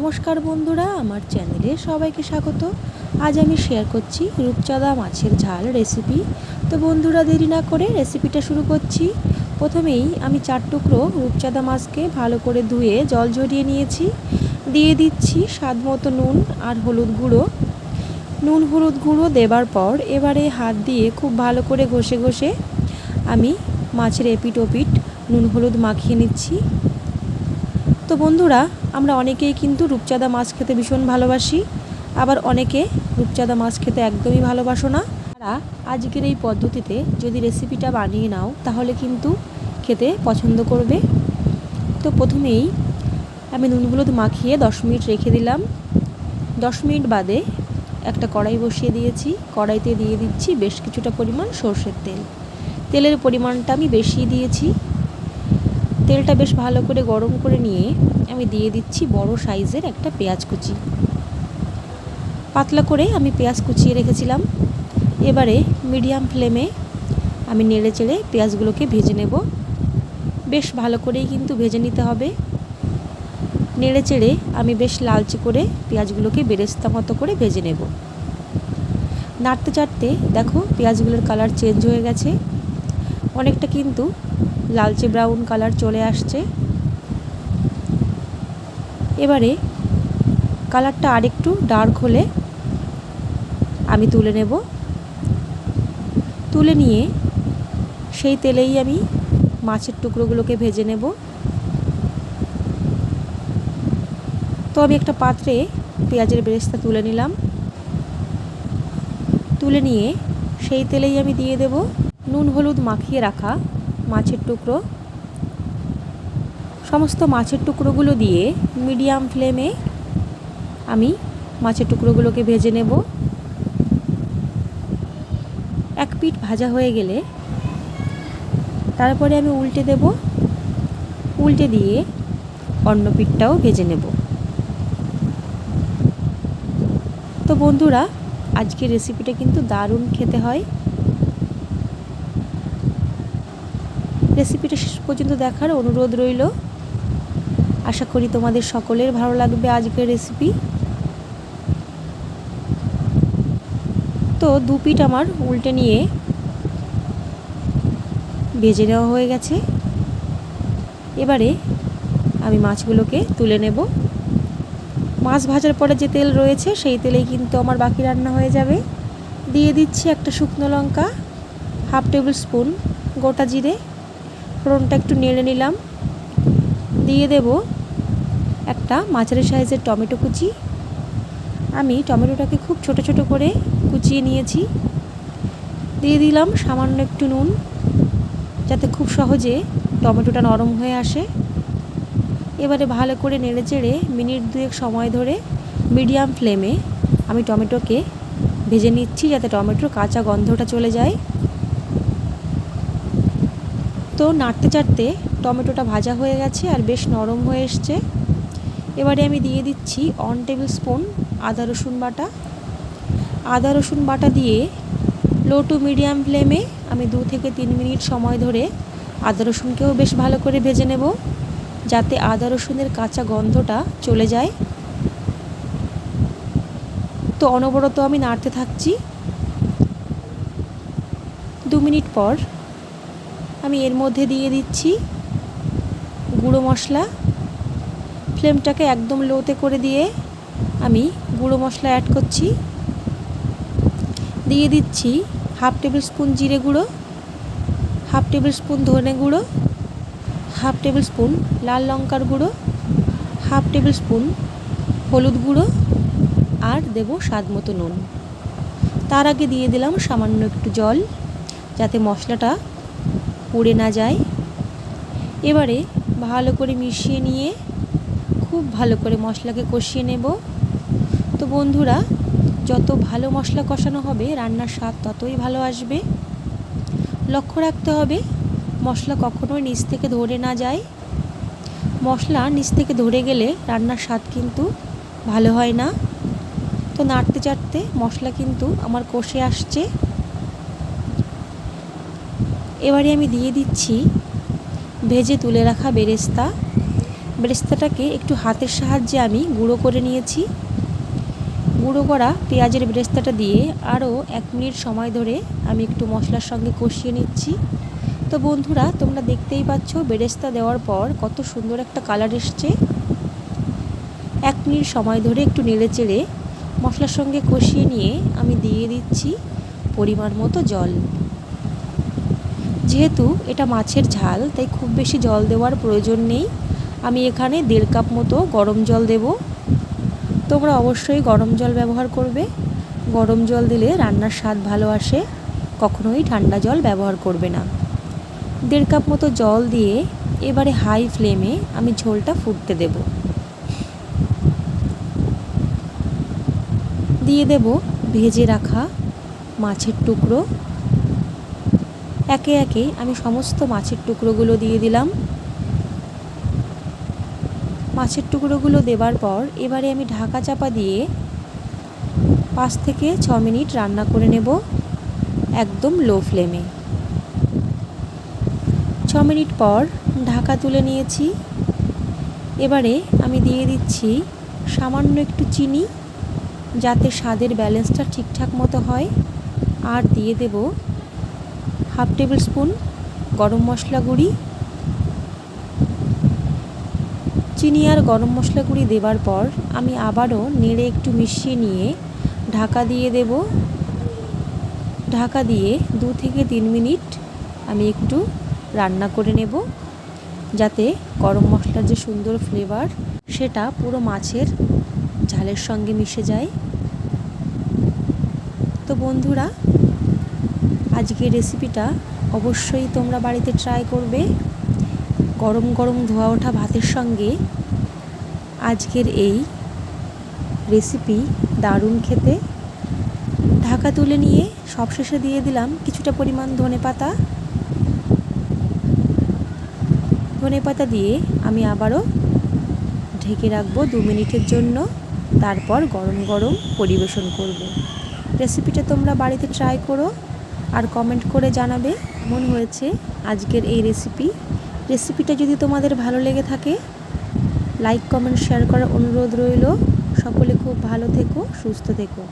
নমস্কার বন্ধুরা, আমার চ্যানেলে সবাইকে স্বাগত। আজ আমি শেয়ার করছি রূপচাঁদা মাছের ঝাল রেসিপি তো বন্ধুরা, দেরি না করে রেসিপিটা শুরু করছি। প্রথমেই আমি চার টুকরো রূপচাঁদা মাছকে ভালো করে ধুয়ে জল ঝরিয়ে নিয়েছি। দিয়ে দিচ্ছি স্বাদ মতো নুন আর হলুদ গুঁড়ো। নুন হলুদ গুঁড়ো দেবার পর এবারে হাত দিয়ে খুব ভালো করে ঘষে ঘষে আমি মাছের এপিট ওপিট নুন হলুদ মাখিয়ে নিচ্ছি। তো বন্ধুরা, আমরা অনেকেই কিন্তু রূপচাঁদা মাছ খেতে ভীষণ ভালোবাসি। আবার অনেকে রূপচাঁদা মাছ খেতে একদমই ভালোবাসো না। তারা আজকের এই পদ্ধতিতে যদি রেসিপিটা বানিয়ে নাও, তাহলে কিন্তু খেতে পছন্দ করবে। তো প্রথমেই আমি নুন হলুদ মাখিয়ে দশ মিনিট রেখে দিলাম। দশ মিনিট বাদে একটা কড়াই বসিয়ে দিয়েছি। কড়াইতে দিয়ে দিচ্ছি বেশ কিছুটা পরিমাণ সর্ষের তেল। তেলের পরিমাণটা আমি বেশি দিয়েছি। তেলটা বেশ ভালো করে গরম করে নিয়ে আমি দিয়ে দিচ্ছি বড় সাইজের একটা পেঁয়াজ কুচি। পাতলা করে আমি পেঁয়াজ কুচিয়ে রেখেছিলাম। এবারে মিডিয়াম ফ্লেমে আমি নেড়ে চেড়ে পেঁয়াজগুলোকে ভেজে নেব। বেশ ভালো করেই কিন্তু ভেজে নিতে হবে। নেড়ে চেড়ে আমি বেশ লালচে করে পেঁয়াজগুলোকে বেরেস্তা মতো করে ভেজে নেব। নাড়তে চাড়তে দেখো পেঁয়াজগুলোর কালার চেঞ্জ হয়ে গেছে। অনেকটা কিন্তু লালচে ব্রাউন কালার চলে আসছে। এবারে কালারটা আরেকটু ডার্ক হলে আমি তুলে নেব। তুলে নিয়ে সেই তেলেই আমি মাছের টুকরোগুলোকে ভেজে নেব। তো আমি একটা পাত্রে পেঁয়াজের বেরেস্তা তুলে নিলাম। তুলে নিয়ে সেই তেলেই আমি দিয়ে দেব। নুন, হলুদ মাখিয়ে রাখা মাছের টুকরো। সমস্ত মাছের টুকরোগুলো দিয়ে মিডিয়াম ফ্লেমে আমি মাছের টুকরোগুলোকে ভেজে নেব। এক পিঠ ভাজা হয়ে গেলে তারপরে আমি উল্টে দেব। উল্টে দিয়ে অন্য পিঠটাও ভেজে নেব। তো বন্ধুরা, আজকের রেসিপিটা কিন্তু দারুণ খেতে হয়। রেসিপিটা শেষ পর্যন্ত দেখার অনুরোধ রইল। আশা করি তোমাদের সকলের ভালো লাগবে আজকের রেসিপি তো দু পিঠ আমার উল্টে নিয়ে ভেজে নেওয়া হয়ে গেছে। এবারে আমি মাছগুলোকে তুলে নেব। মাছ ভাজার পরে যে তেল রয়েছে, সেই তেলেই কিন্তু আমার বাকি রান্না হয়ে যাবে। দিয়ে দিচ্ছি একটা শুকনো লঙ্কা, হাফ টেবিল স্পুন গোটা জিরে ফোড়নটা একটু নেড়ে নিলাম। দিয়ে দেব একটা মাঝারি সাইজের টমেটো কুচি। আমি টমেটোটাকে খুব ছোট ছোট করে কুচিয়ে নিয়েছি। দিয়ে দিলাম সামান্য একটু নুন, যাতে খুব সহজে টমেটোটা নরম হয়ে আসে। এবারে ভালো করে নেড়ে চেড়ে মিনিট দুয়েক সময় ধরে মিডিয়াম ফ্লেমে আমি টমেটোকে ভেজে নিচ্ছি, যাতে টমেটোর কাঁচা গন্ধটা চলে যায়। তো নাড়তে চাড়তে টমেটোটা ভাজা হয়ে গেছে আর বেশ নরম হয়ে এসছে। এবারে আমি দিয়ে দিচ্ছি অন টেবিল স্পুন আদা রসুন বাটা। আদা রসুন বাটা দিয়ে লো টু মিডিয়াম ফ্লেমে আমি দু থেকে তিন মিনিট সময় ধরে আদা রসুনকেও বেশ ভালো করে ভেজে নেব, যাতে আদা রসুনের কাঁচা গন্ধটা চলে যায়। তো অনবরত আমি নাড়তে থাকছি। দু মিনিট পর আমি এর মধ্যে দিয়ে দিচ্ছি গুঁড়ো মশলা। ফ্লেমটাকে একদম লোতে করে দিয়ে আমি গুঁড়ো মশলা অ্যাড করছি। দিয়ে দিচ্ছি হাফ টেবিল স্পুন জিরে গুঁড়ো, হাফ টেবিল স্পুন ধনে গুঁড়ো, হাফ টেবিল স্পুন লাল লঙ্কার গুঁড়ো, হাফ টেবিল স্পুন হলুদ গুঁড়ো আর দেব স্বাদ মতো নুন। তার আগে দিয়ে দিলাম সামান্য একটু জল, যাতে মশলাটা পুড়ে না যায়। এবারে ভালো করে মিশিয়ে নিয়ে খুব ভালো করে মশলাকে কষিয়ে নেব। তো বন্ধুরা, যত ভালো মশলা কষানো হবে, রান্নার স্বাদ ততই ভালো আসবে। লক্ষ্য রাখতে হবে, মশলা কখনোই নিচ থেকে ধরে না যায়। মশলা নিচ থেকে ধরে গেলে রান্নার স্বাদ কিন্তু ভালো হয় না। তো নাড়তে চাড়তে মশলা কিন্তু আমার কষে আসছে। এবারে আমি দিয়ে দিচ্ছি ভেজে তুলে রাখা বেরেস্তা। বেরেস্তাটাকে একটু হাতের সাহায্যে আমি গুঁড়ো করে নিয়েছি। গুঁড়ো করা পেঁয়াজের বেরেস্তাটা দিয়ে আরও এক মিনিট সময় ধরে আমি একটু মশলার সঙ্গে কষিয়ে নিচ্ছি। তো বন্ধুরা, তোমরা দেখতেই পাচ্ছ বেরেস্তা দেওয়ার পর কত সুন্দর একটা কালার এসছে। এক মিনিট সময় ধরে একটু নেড়ে চেড়ে মশলার সঙ্গে কষিয়ে নিয়ে আমি দিয়ে দিচ্ছি পরিমাণ মতো জল। যেহেতু এটা মাছের ঝাল, তাই খুব বেশি জল দেওয়ার প্রয়োজন নেই। আমি এখানে দেড় কাপ মতো গরম জল দেব। তোমরা অবশ্যই গরম জল ব্যবহার করবে। গরম জল দিলে রান্নার স্বাদ ভালো আসে, কখনোই ঠান্ডা জল ব্যবহার করবে না। দেড় কাপ মতো জল দিয়ে এবারে হাই ফ্লেমে আমি ঝোলটা ফুটতে দেব। দিয়ে দেব ভেজে রাখা মাছের টুকরো। একে একে আমি সমস্ত মাছের টুকরোগুলো দিয়ে দিলাম। মাছের টুকরোগুলো দেবার পর এবারে আমি ঢাকা চাপা দিয়ে পাঁচ থেকে ছ মিনিট রান্না করে নেব একদম লো ফ্লেমে। ছ মিনিট পর ঢাকা তুলে নিয়েছি। এবারে আমি দিয়ে দিচ্ছি সামান্য একটু চিনি, যাতে স্বাদের ব্যালেন্সটা ঠিকঠাক মতো হয়, আর দিয়ে দেব হাফ টেবিল স্পুন গরম মশলা গুঁড়ি। চিনি আর গরম মশলা গুঁড়ি দেবার পর আমি আবারও নেড়ে একটু মিশিয়ে নিয়ে ঢাকা দিয়ে দেব। ঢাকা দিয়ে দু থেকে তিন মিনিট আমি একটু রান্না করে নেব যাতে গরম মশলার যে সুন্দর ফ্লেভার সেটা পুরো মাছের ঝালের সঙ্গে মিশে যায়। তো বন্ধুরা আজকের রেসিপিটা অবশ্যই তোমরা বাড়িতে ট্রাই করবে। গরম গরম ধোয়া ওঠা ভাতের সঙ্গে আজকের এই রেসিপি দারুণ খেতে। ঢাকা তুলে নিয়ে সবশেষে দিয়ে দিলাম কিছুটা পরিমাণ ধনে পাতা। ধনে পাতা দিয়ে আমি আবারও ঢেকে রাখব দু মিনিটের জন্য। তারপর গরম গরম পরিবেশন করব। রেসিপিটা তোমরা বাড়িতে ট্রাই করো। আর কমেন্ট করে জানাবে মন হয়েছে আজকের এই রেসিপি রেসিপিটা যদি তোমাদের ভালো লেগে থাকে লাইক কমেন্ট শেয়ার করার অনুরোধ রইল। সকলে খুব ভালো থেকো, সুস্থ থেকো।